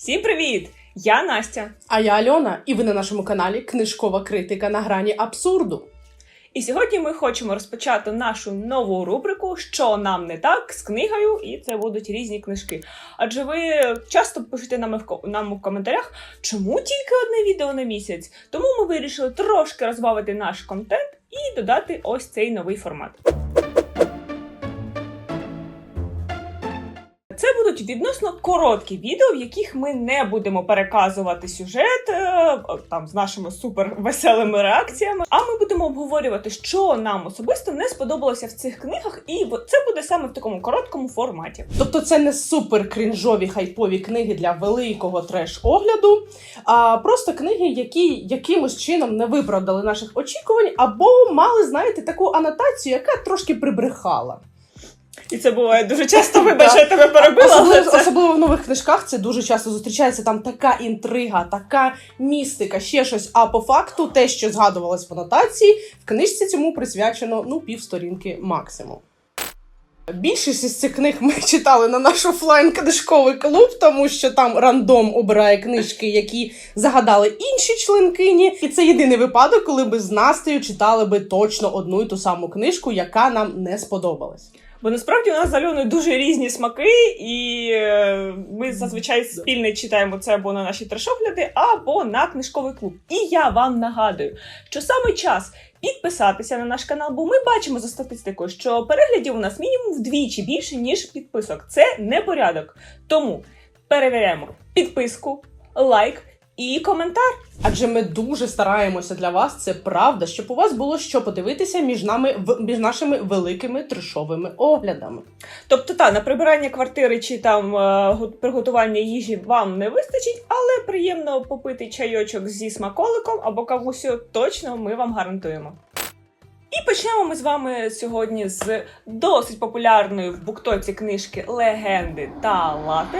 Всім привіт! Я Настя. А я Альона, і ви на нашому каналі Книжкова критика на грані абсурду. І сьогодні ми хочемо розпочати нашу нову рубрику Що нам не так з книгою, і це будуть різні книжки. Адже ви часто пишете нам в нам у коментарях, чому тільки одне відео на місяць. Тому ми вирішили трошки розбавити наш контент і додати ось цей новий формат. Будуть відносно короткі відео, в яких ми не будемо переказувати сюжет е, там з нашими супер веселими реакціями. А ми будемо обговорювати, що нам особисто не сподобалося в цих книгах, і це буде саме в такому короткому форматі. Тобто це не супер крінжові хайпові книги для великого треш-огляду, а просто книги, які якимось чином не виправдали наших очікувань, або мали, знаєте, таку анотацію, яка трошки прибрехала. І це буває дуже часто. Вибач, я тебе перебила. але Особливо, це- особливо в нових книжках це дуже часто зустрічається там така інтрига, така містика, ще щось. А по факту, те, що згадувалось в анотації, в книжці цьому присвячено ну півсторінки максимум. Більшість із цих книг ми читали на наш офлайн книжковий клуб, тому що там рандом обирає книжки, які загадали інші членкині. І це єдиний випадок, коли ми з Настею читали би точно одну і ту саму книжку, яка нам не сподобалась. Бо насправді у нас з Альоною дуже різні смаки, і е, ми зазвичай спільно читаємо це або на наші трешогляди, або на книжковий клуб. І я вам нагадую, що саме час підписатися на наш канал, бо ми бачимо за статистикою, що переглядів у нас мінімум вдвічі більше, ніж підписок. Це не порядок. Тому перевіряємо підписку, лайк і коментар. Адже ми дуже стараємося для вас, це правда, щоб у вас було що подивитися між нами між нашими великими трешовими оглядами. Тобто, та на прибирання квартири чи там е, приготування їжі вам не вистачить, але приємно попити чайочок зі смаколиком або кавусю точно ми вам гарантуємо. І почнемо ми з вами сьогодні з досить популярної в буктоці книжки Легенди та лати.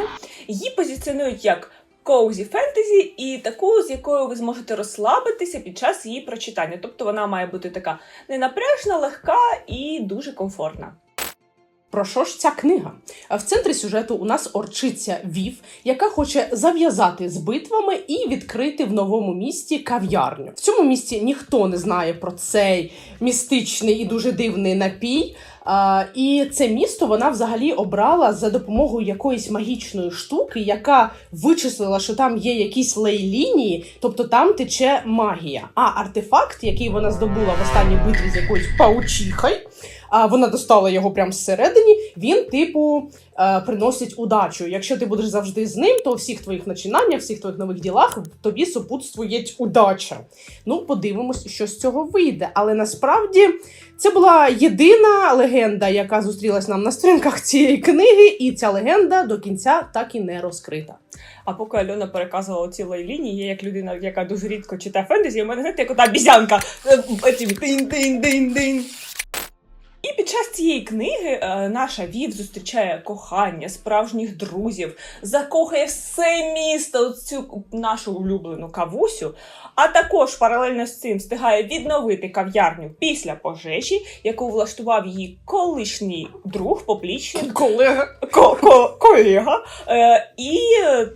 Її позиціонують як коузі фентезі і таку, з якою ви зможете розслабитися під час її прочитання. Тобто вона має бути така ненапряжна, легка і дуже комфортна. Про що ж ця книга? В центрі сюжету у нас орчиця Вів, яка хоче зав'язати з битвами і відкрити в новому місті кав'ярню. В цьому місті ніхто не знає про цей містичний і дуже дивний напій. І це місто вона взагалі обрала за допомогою якоїсь магічної штуки, яка вичислила, що там є якісь лей-лінії, тобто там тече магія. А артефакт, який вона здобула в останній битві з якоюсь паучихою, а вона достала його прямо зсередині. Він, типу, е, приносить удачу. Якщо ти будеш завжди з ним, то у всіх твоїх начинаннях, всіх твоїх нових ділах тобі супутствує удача. Ну, подивимось, що з цього вийде. Але насправді це була єдина легенда, яка зустрілась нам на сторінках цієї книги, і ця легенда до кінця так і не розкрита. А поки Альона переказувала ці лінії, я як людина, яка дуже рідко читає фентезі, у мене знаєте, як ота бізянка. Дин-дин-дин-дин. І під час цієї книги е, наша Вів зустрічає кохання, справжніх друзів, закохає все місто цю нашу улюблену кавусю, а також паралельно з цим встигає відновити кав'ярню після пожежі, яку влаштував її колишній друг, поплічник Колега. ко- ко- колега. Е, і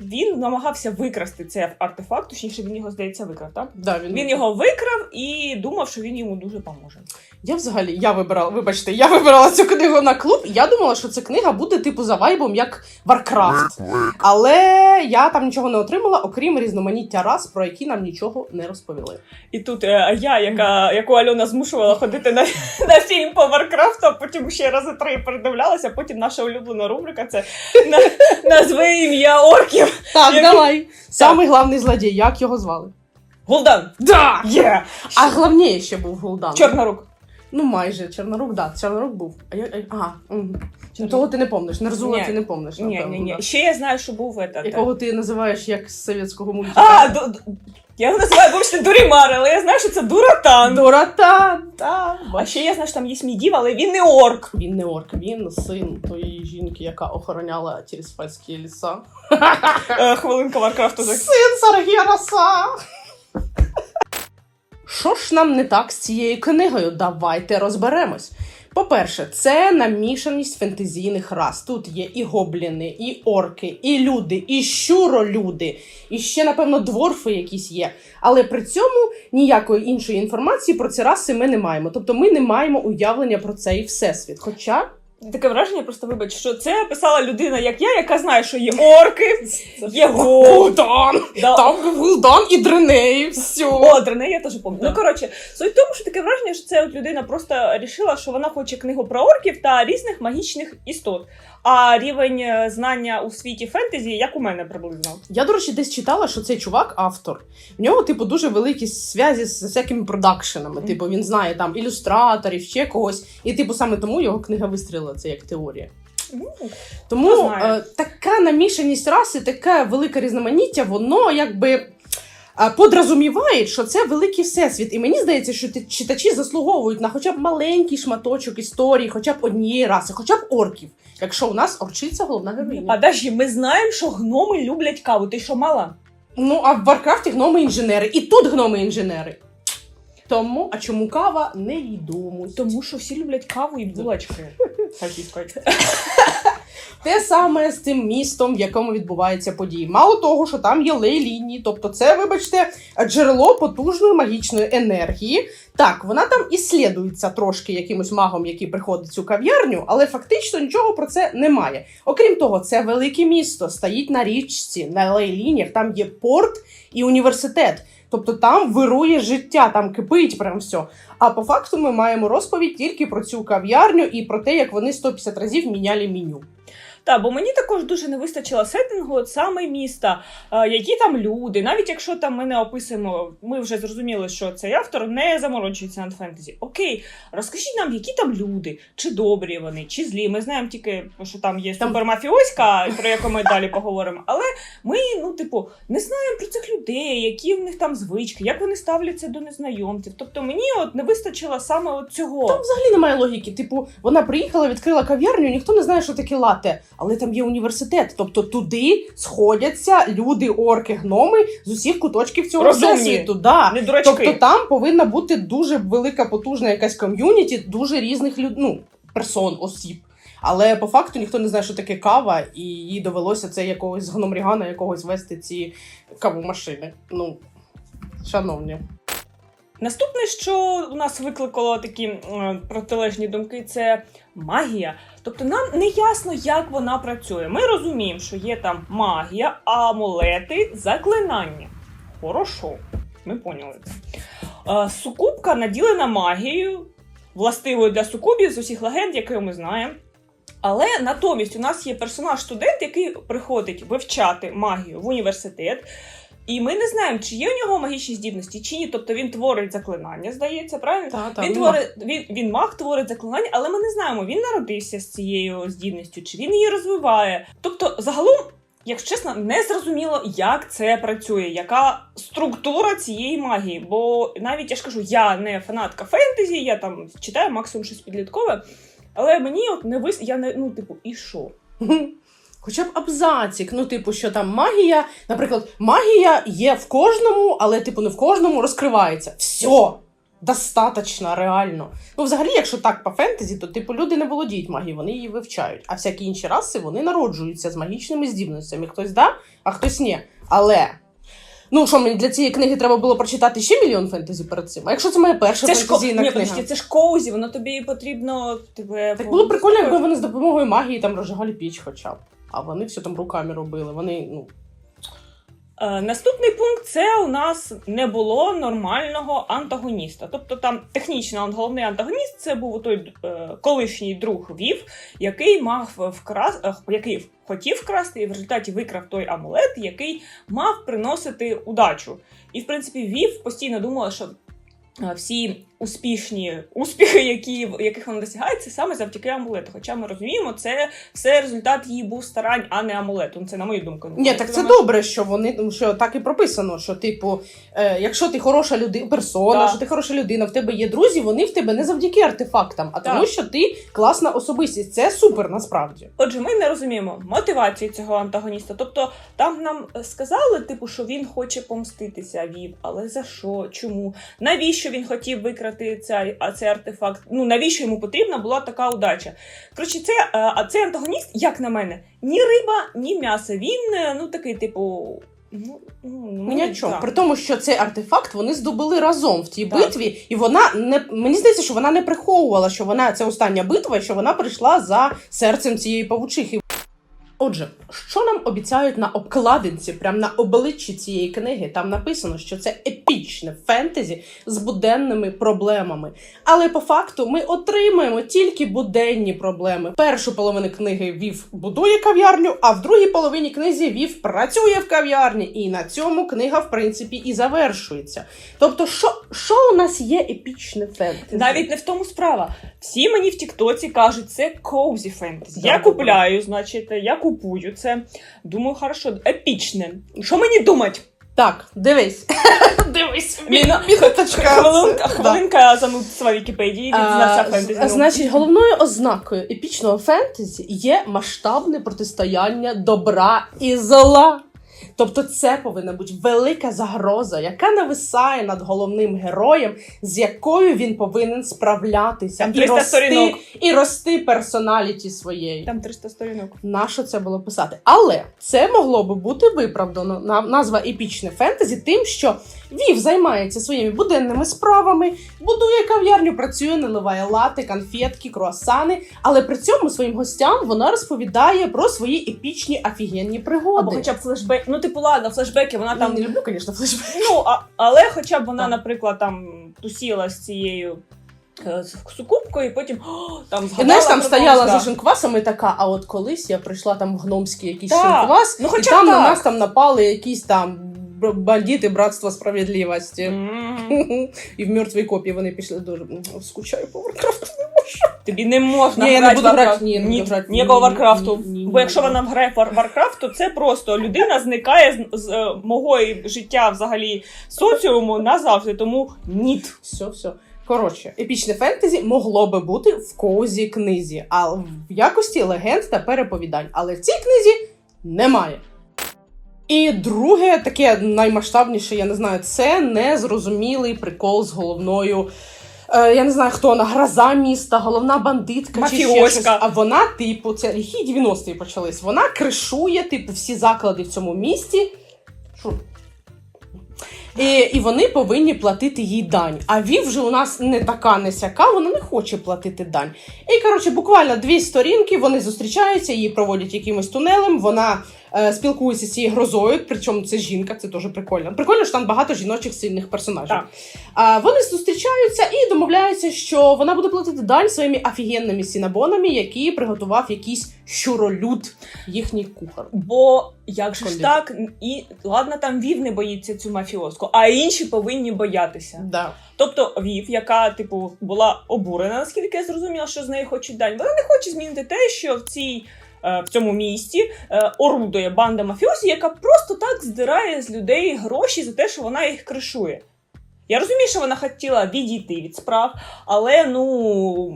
він намагався викрасти цей артефакт, точніше він його, здається, викрав. Так? Да, він, Він його викрав і думав, що він йому дуже поможе. Я взагалі я вибирала, вибачте, я вибирала цю книгу на клуб. і Я думала, що ця книга буде типу за вайбом як Варкрафт. Але я там нічого не отримала, окрім різноманіття рас, про які нам нічого не розповіли. І тут е, я, яка, яку Альона змушувала ходити на, на фільм по Варкрафту, а потім ще рази три передивлялася, потім наша улюблена рубрика це на, назви ім'я орків. Так, Які- давай. Самий главний злодій, як його звали? Гул'дан! Да! Є! А головніше ще був Гул'дан. Чорнорук. Ну майже Чорнорук, да, Чорнорук був. А я, а, ага. Чорнорук. того ти не помниш. Нерзула Ні. ти не помниш. Ні, ні, напевно, ні. да. Ще я знаю, що був этот. Якого ти називаєш як з совєтського мультика? А, ду, ду- я його називаю вибачте Дурімар, але я знаю, що це Дуратан. Дурата, та, А ще я знаю, що там є Смідів, але він не орк. Він не орк, він син тої жінки, яка охороняла Тірісфальські ліса. Е, хвилинка Варкрафту. Син Саргіраса! Що ж нам не так з цією книгою? Давайте розберемось. По-перше, це намішаність фентезійних рас. Тут є і гобліни, і орки, і люди, і щуролюди, і ще, напевно, дворфи якісь є. Але при цьому ніякої іншої інформації про ці раси ми не маємо. Тобто ми не маємо уявлення про цей всесвіт. Хоча Таке враження, просто вибач, що це писала людина, як я, яка знає, що є орки, є. Гул'дан! Да. Там був Гул'дан і Дреней, все. О, Дрене, я теж пам'ятаю. Ну коротше, суть в тому, що таке враження, що це от людина просто рішила, що вона хоче книгу про орків та різних магічних істот. А рівень е, знання у світі фентезі, як у мене приблизно. Я, до речі, десь читала, що цей чувак автор. В нього, типу, дуже великі зв'язі з всякими продакшенами. Типу, він знає там ілюстраторів, ще когось. І, типу, саме тому його книга вистрілила, це як теорія. Ну, Тому е, така намішаність раси, таке велике різноманіття, воно якби. е, Подразуміває, що це великий всесвіт, і мені здається, що читачі заслуговують на хоча б маленький шматочок історії, хоча б однієї раси, хоча б орків. Якщо у нас орчиця головна героїня. Подожди, ми знаємо, що гноми люблять каву. Ти що мала? Ну, а в Варкрафті гноми інженери, і тут гноми інженери. Тому, а чому кава невідомо. Тому що всі люблять каву і булочки. Те саме з тим містом, в якому відбуваються події. Мало того, що там є лей-лінії, тобто це, вибачте, джерело потужної магічної енергії. Так, вона там іслідується трошки якимось магом, який приходить в цю кав'ярню, але фактично нічого про це немає. Окрім того, це велике місто, стоїть на річці, на лей-лініях, там є порт і університет. Тобто там вирує життя, там кипить прям все. А по факту ми маємо розповідь тільки про цю кав'ярню і про те, як вони 150 разів міняли меню. Так, бо мені також дуже не вистачило сеттингу от саме міста, які там люди. Навіть якщо там ми не описуємо, ми вже зрозуміли, що цей автор не заморочується над фентезі. Окей, розкажіть нам, які там люди, чи добрі вони, чи злі. Ми знаємо тільки, що там є супермафіоська, про яку ми далі поговоримо. Але ми, ну, типу, не знаємо про цих людей, які в них там звички, як вони ставляться до незнайомців. Тобто мені от не вистачило саме от цього. Там взагалі немає логіки. Типу, вона приїхала, відкрила кав'ярню, ніхто не знає, що таке лате. Але там є університет. Тобто туди сходяться люди, орки, гноми з усіх куточків цього Розумні. всесвіту. Да. Не дурачки. Тобто там повинна бути дуже велика, потужна якась ком'юніті, дуже різних люд... ну, персон, осіб. Але по факту ніхто не знає, що таке кава, і їй довелося це якогось гномрігана якогось вести ці кавомашини. Ну, шановні. Наступне, що у нас викликало такі е, протилежні думки, це магія. Тобто нам не ясно, як вона працює. Ми розуміємо, що є там магія, амулети, заклинання. Хорошо, ми поняли це. Е, сукубка наділена магією, властивою для сукубів з усіх легенд, які ми знаємо. Але натомість у нас є персонаж-студент, який приходить вивчати магію в університет. І ми не знаємо, чи є у нього магічні здібності, чи ні. Тобто він творить заклинання, здається, правильно? Та, та, він, творить, він, він маг творить заклинання, але ми не знаємо, він народився з цією здібністю, чи він її розвиває. Тобто, загалом, якщо чесно, не зрозуміло, як це працює, яка структура цієї магії. Бо навіть я ж кажу, я не фанатка фентезі, я там читаю максимум щось підліткове. Але мені от не вис... я не ну, типу, і що? Хоча б абзацік, ну, типу, що там магія, наприклад, магія є в кожному, але, типу, не в кожному розкривається. Все! Достаточно, реально. Ну, взагалі, якщо так по фентезі, то типу люди не володіють магією, вони її вивчають. А всякі інші раси вони народжуються з магічними здібностями. Хтось да, а хтось ні. Але. Ну, що мені для цієї книги треба було прочитати ще мільйон фентезі перед цим. А якщо це моя перша Це фентезійна Ні, книга? подожди, це ж коузі, воно тобі потрібно тебе. Так було прикольно, якби вони з допомогою магії там розжигали піч хоча б. А вони все там руками робили. Вони, ну. Е, наступний пункт це у нас не було нормального антагоніста. Тобто там технічно головний антагоніст це був той е, колишній друг Вів, який мав вкрас, е, який хотів вкрасти, і в результаті викрав той амулет, який мав приносити удачу. І в принципі, Вів постійно думала, що. Всі успішні успіхи, які, яких вона досягає, це саме завдяки амулету. Хоча ми розуміємо, це все результат її був старань, а не амулету. Це на мою думку. Ні, так це добре, що вони тому що так і прописано. Що, типу, е, якщо ти хороша людина, персона, Так. що ти хороша людина, в тебе є друзі, вони в тебе не завдяки артефактам, а тому, Так. що ти класна особистість. Це супер насправді. Отже, ми не розуміємо мотивацію цього антагоніста. Тобто, там нам сказали, типу, що він хоче помститися Вів, але за що? Чому? Навіщо навіщо він хотів викрати цей, а цей артефакт? Ну навіщо йому потрібна була така удача? Коротше, це е, а цей антагоніст, як на мене, ні риба, ні м'ясо. Він е, ну такий, типу. Ну, ну, Ні чому. При тому, що цей артефакт вони здобули разом в тій Так. битві, і вона не мені здається, що вона не приховувала, що вона це остання битва, що вона прийшла за серцем цієї павучихи. Отже, що нам обіцяють на обкладинці, прямо на обличчі цієї книги? Там написано, що це епічне фентезі з буденними проблемами. Але по факту ми отримаємо тільки буденні проблеми. Першу половину книги Вів будує кав'ярню, а в другій половині книзі Вів працює в кав'ярні. І на цьому книга, в принципі, і завершується. Тобто, що, що у нас є епічне фентезі? Навіть не в тому справа. Всі мені в Тіктоці кажуть, це коузі фентезі. Я купляю, значить, я купую це. Думаю, хорошо, епічне. Що мені думати? Так, дивись. дивись. Міна- Хвилинка, хвилинка занудства Вікіпедії від фентезі. Значить, головною ознакою епічного фентезі є масштабне протистояння добра і зла. Тобто, це повинна бути велика загроза, яка нависає над головним героєм, з якою він повинен справлятися Там і 300 рости, сторінок. і рости персоналіті своєї. Там 300 сторінок. Нащо це було писати? Але це могло би бути виправдано. На- Назва епічне фентезі тим, що Вів займається своїми буденними справами, будує кав'ярню, працює, наливає лати, конфетки, круасани. Але при цьому своїм гостям вона розповідає про свої епічні офігенні пригоди. Або хоча б флешбек. Ну, типу, ладно, флешбеки, вона там там. не люблю, звісно, флешбеки. Ну, а, але хоча б вона, Так. наприклад, там тусіла з цією е, сукупкою, і потім о, там І знаєш, там про стояла когось, да. за шинквасом така, а от колись я прийшла там в гномський якийсь Так. шинквас, Ну, і хоча б там на так. нас там напали якісь там б- бандити братства справедливості. Мгм. І в мертвій копії вони пішли дуже «М, скучаю по Варкрафту. Тобі не можна Ні, я не грати буду в грати, ні, я не буду грати. ніякого Варкрафту. ні, Бо якщо вона грає в War- Warcraft, то це просто людина зникає з, з е, мого життя взагалі соціуму назавжди. Тому ніт. Все, все. Коротше, епічне фентезі могло би бути в козі книзі, а в якості легенд та переповідань. Але в цій книзі немає. І друге, таке наймасштабніше, я не знаю, це незрозумілий прикол з головною. Е, я не знаю, хто вона, гроза міста, головна бандитка чи ще щось. А вона, типу, це ліхі 90-ті почались. Вона кришує, типу, всі заклади в цьому місті. Що? І, і вони повинні платити їй дань. А Вів вже у нас не така не сяка, вона не хоче платити дань. І коротше, буквально дві сторінки вони зустрічаються, її проводять якимось тунелем. Вона спілкується з цією грозою, причому це жінка, це теж прикольно. Прикольно, що там багато жіночих сильних персонажів. Так. А вони зустрічаються і домовляються, що вона буде платити дань своїми офігенними сінабонами, які приготував якийсь щуролюд, їхній кухар. Бо як же ж так, і ладно, там Вів не боїться цю мафіозку, а інші повинні боятися. Да. Тобто Вів, яка типу була обурена, наскільки я зрозуміла, що з неї хочуть дань. Вона не хоче змінити те, що в цій. Е, В цьому місті е, орудує банда мафіозі, яка просто так здирає з людей гроші за те, що вона їх кришує. Я розумію, що вона хотіла відійти від справ, але ну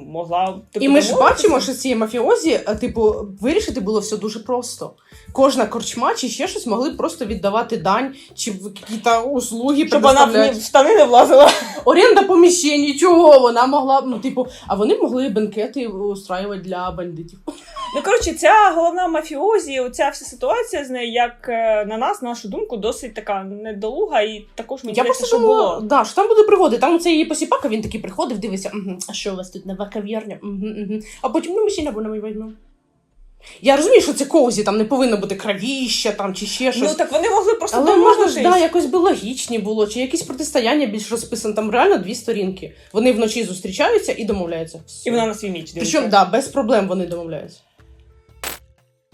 могла типу, І ми ж бачимо, що ці мафіозі, е, типу, вирішити було все дуже просто. Кожна корчма чи ще щось могли просто віддавати дань, чи якісь услуги щоб вона в, в штани не влазила. Оренда поміщень, чого вона могла, ну, типу, а вони могли бенкети устраювати для бандитів. Ну коротше, ця головна мафіозі, оця вся ситуація з нею, як е, на нас, на нашу думку, досить така недолуга, і також мені здається, що було. да, що там буде пригоди. Там цей її посіпака, він такий приходив, дивиться, угу, а що у вас тут нова кав'ярня? Угу, угу. А потім ну, ми ще набо ми візьмемо. Я розумію, що це коузі, там не повинно бути кровіща там, чи ще щось. Ну так вони могли просто Але можна ж да, якось би логічні було, чи якісь протистояння більш розписане. Там реально дві сторінки. Вони вночі зустрічаються і домовляються. Все. І вона на свій міч дивиться. Причому, да, без проблем вони домовляються.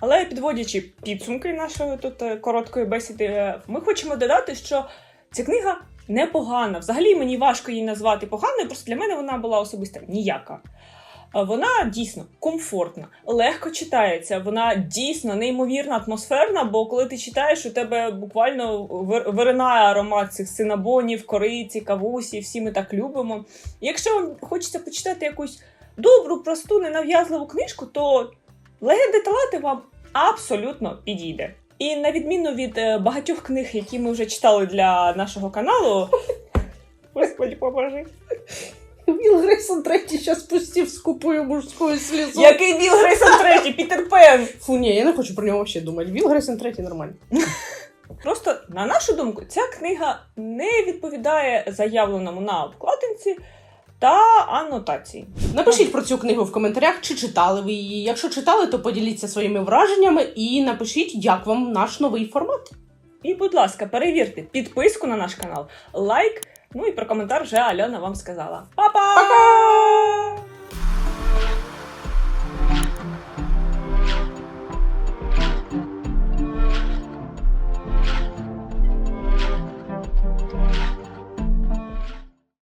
Але підводячи підсумки нашої тут е, короткої бесіди, е, ми хочемо додати, що ця книга непогана. Взагалі мені важко її назвати поганою, просто для мене вона була особисто ніяка. Е, Вона дійсно комфортна, легко читається. Вона дійсно неймовірно атмосферна, бо коли ти читаєш, у тебе буквально вир- виринає аромат цих синабонів, кориці, кавусі, всі ми так любимо. Якщо вам хочеться почитати якусь добру, просту, ненав'язливу книжку, то Легенди Талати вам абсолютно підійде. І на відміну від е, багатьох книг, які ми вже читали для нашого каналу, Господи, поможи. Віл Грейсон третій зараз пустив з купою мужської слізу. Який Біл Грейсон третій, Пітер Пен. Фу, ні, я не хочу про нього взагалі думати. Віл Грейсон третій нормально. Просто, на нашу думку, ця книга не відповідає заявленому на обкладинці та анотації. Напишіть про цю книгу в коментарях, чи читали ви її. Якщо читали, то поділіться своїми враженнями і напишіть, як вам наш новий формат. І, будь ласка, перевірте підписку на наш канал, лайк, ну і про коментар вже Альона вам сказала. Па-па!